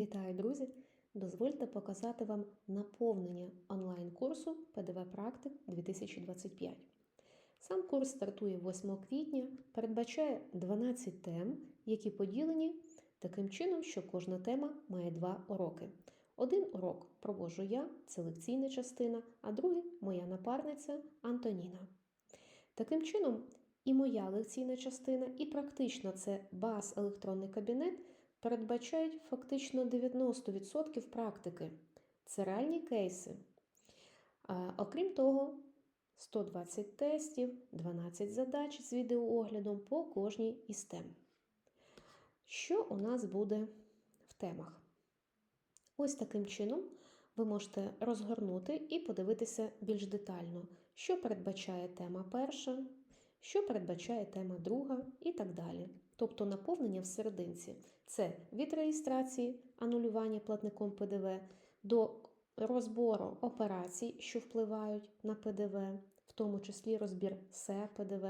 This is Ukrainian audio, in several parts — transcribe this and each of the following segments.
Вітаю, друзі! Дозвольте показати вам наповнення онлайн-курсу ПДВ Практик 2025. Сам курс стартує 8 квітня, передбачає 12 тем, які поділені таким чином, що кожна тема має два уроки. Один урок проводжу я, це лекційна частина, а другий моя напарниця Антоніна. Таким чином, і моя лекційна частина, і практично це баз електронний кабінет передбачають фактично 90% практики. Це реальні кейси. Окрім того, 120 тестів, 12 задач з відеооглядом по кожній із тем. Що у нас буде в темах? Ось таким чином ви можете розгорнути і подивитися більш детально, що передбачає тема перша, що передбачає тема друга і так далі. Тобто наповнення в це від реєстрації, анулювання платником ПДВ до розбору операцій, що впливають на ПДВ, в тому числі розбір СЕ ПДВ,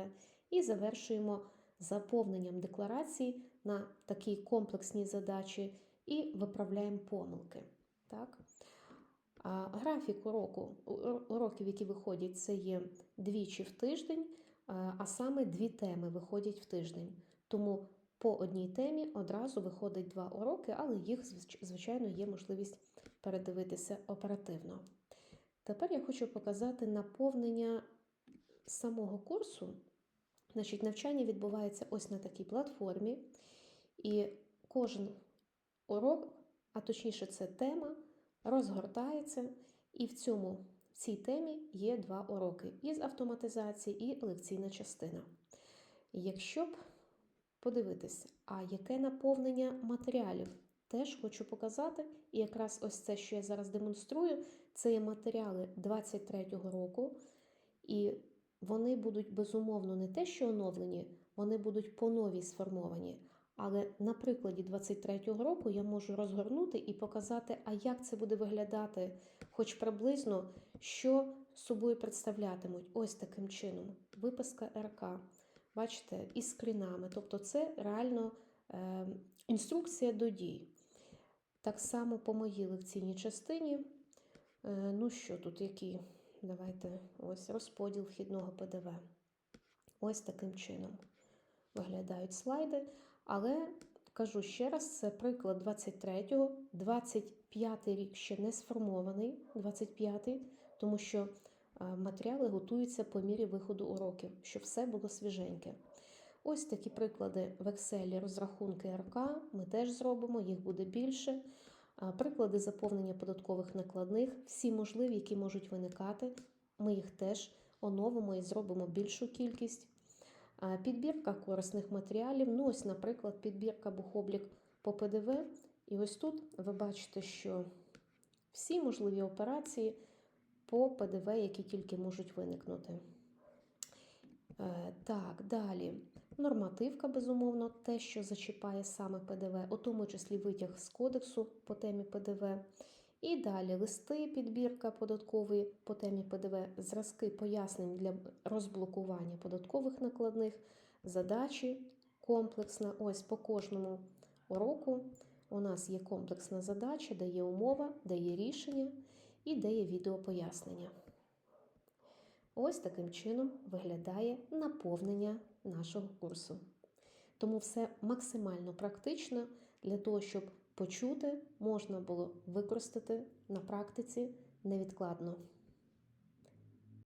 і завершуємо заповненням декларації на такі комплексні задачі і виправляємо помилки. Так? А графік уроку, уроків, які виходять, це є двічі в тиждень, а саме дві теми виходять в тиждень. Тому по одній темі одразу виходить два уроки, але їх, звичайно, є можливість передивитися оперативно. Тепер я хочу показати наповнення самого курсу. Значить, Навчання відбувається ось на такій платформі, і кожен урок, а точніше, це тема, розгортається, і в цьому в цій темі є два уроки із автоматизації і лекційна частина. Якщо б подивитися, а яке наповнення матеріалів, теж хочу показати. І якраз ось це, що я зараз демонструю, це є матеріали 23-го року, і вони будуть безумовно не те, що оновлені, вони будуть по новій сформовані. Але на прикладі 23-го року я можу розгорнути і показати, а як це буде виглядати, хоч приблизно, що собою представлятимуть ось таким чином. Виписка РК. Бачите, із скрінами. Тобто, це реально е, інструкція до дій. Так само по моїй лекційній частині. Е, ну що тут, які? Давайте ось розподіл вхідного ПДВ. Ось таким чином виглядають слайди. Але кажу ще раз, це приклад 23-го, 25-й рік ще не сформований, 25-й, тому що матеріали готуються по мірі виходу уроків, щоб все було свіженьке. Ось такі приклади в Excel розрахунки РК ми теж зробимо, їх буде більше. Приклади заповнення податкових накладних, всі можливі, які можуть виникати. Ми їх теж оновимо і зробимо більшу кількість. Підбірка корисних матеріалів. Ну, ось, наприклад, підбірка бухоблік по ПДВ. І ось тут ви бачите, що всі можливі операції по ПДВ, які тільки можуть виникнути. Е, так, далі. Нормативка, безумовно, те, що зачіпає саме ПДВ, у тому числі витяг з кодексу по темі ПДВ. І далі листи, підбірка податкової по темі ПДВ, зразки пояснень для розблокування податкових накладних, задачі комплексна. Ось по кожному уроку у нас є комплексна задача, де є умова, де є рішення і де є відеопояснення. Ось таким чином виглядає наповнення нашого курсу. Тому все максимально практично для того, щоб почути, можна було використати на практиці невідкладно.